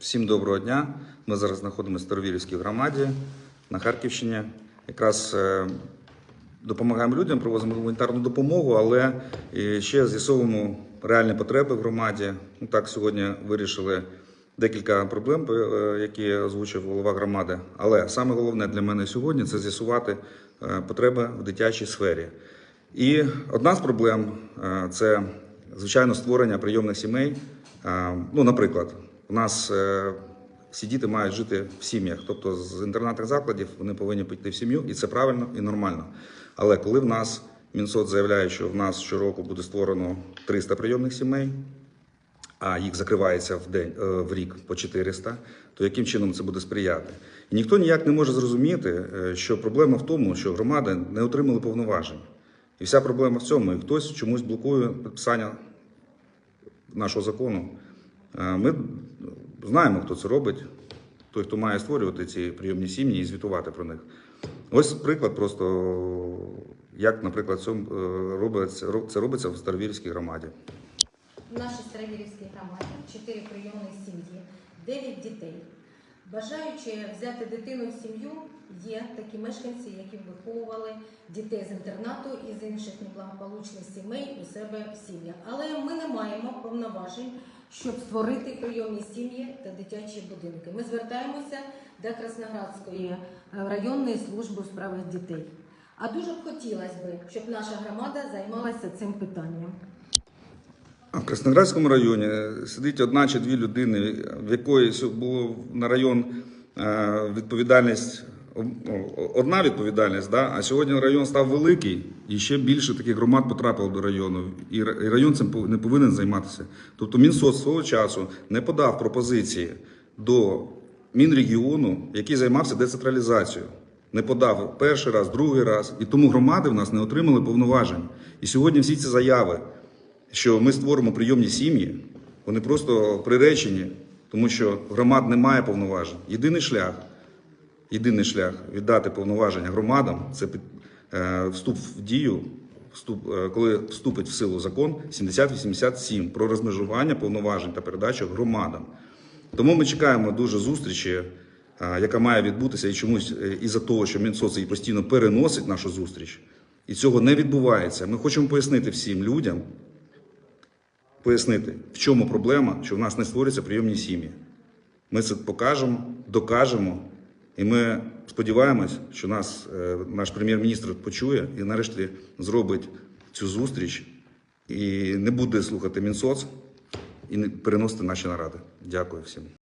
Всім доброго дня. Ми зараз знаходимося в Старовірівській громаді на Харківщині. Якраз е, допомагаємо людям, привозимо гуманітарну допомогу, але ще з'ясовуємо реальні потреби в громаді. Ну так сьогодні вирішили декілька проблем, е, які озвучив голова громади. Але саме головне для мене сьогодні це з'ясувати е, потреби в дитячій сфері. І одна з проблем е, це звичайно створення прийомних сімей. Е, Ну, наприклад, у нас е, всі діти мають жити в сім'ях, тобто з інтернатних закладів вони повинні піти в сім'ю, і це правильно і нормально. Але коли в нас Мінсоц заявляє, що в нас щороку буде створено 300 прийомних сімей, а їх закривається в день е, в рік по 400, то яким чином це буде сприяти? І ніхто ніяк не може зрозуміти, е, що проблема в тому, що громади не отримали повноважень. І вся проблема в цьому. І хтось чомусь блокує підписання нашого закону. Е, Ми знаємо, хто це робить, той, хто має створювати ці прийомні сім'ї і звітувати про них. Ось приклад просто, як, наприклад, е, це робиться в Старовірській громаді. В нашій Старовірській громаді 4 прийомні сім'ї, 9 дітей. Бажаючи взяти дитину в сім'ю, є такі мешканці, які виховували дітей з інтернату і з інших неблагополучних сімей у себе в сім'ях. Але ми не маємо повноважень, щоб створити прийомні сім'ї та дитячі будинки. Ми звертаємося до Красноградської е, районної служби у справах дітей. А дуже б хотілося б, щоб наша громада займалася цим питанням. В Красноградському районі сидить одна чи дві людини, в якої було на район е, відповідальність, одна відповідальність, да? а сьогодні район став великий, і ще більше таких громад потрапило до району. І район цим не повинен займатися. Тобто Мінсоц свого часу не подав пропозиції до Мінрегіону, який займався децентралізацією. Не подав перший раз, другий раз. І тому громади в нас не отримали повноважень. І сьогодні всі ці заяви що ми створимо прийомні сім'ї, вони просто приречені, тому що громад немає повноважень. Єдиний шлях, єдиний шлях віддати повноваження громадам це під- е, вступ в дію, вступ, е, коли вступить в силу закон 7087 про розмежування повноважень та передачу громадам. Тому ми чекаємо дуже зустрічі, е, яка має відбутися і чомусь е, із-за того, що Мінсоц її постійно переносить нашу зустріч, і цього не відбувається. Ми хочемо пояснити всім людям, пояснити, в чому проблема, що в нас не створюються прийомні сім'ї. Ми це покажемо, докажемо, і ми сподіваємось, що нас е, наш прем'єр-міністр почує і нарешті зробить цю зустріч і не буде слухати Мінсоц і не переносити наші наради. Дякую всім.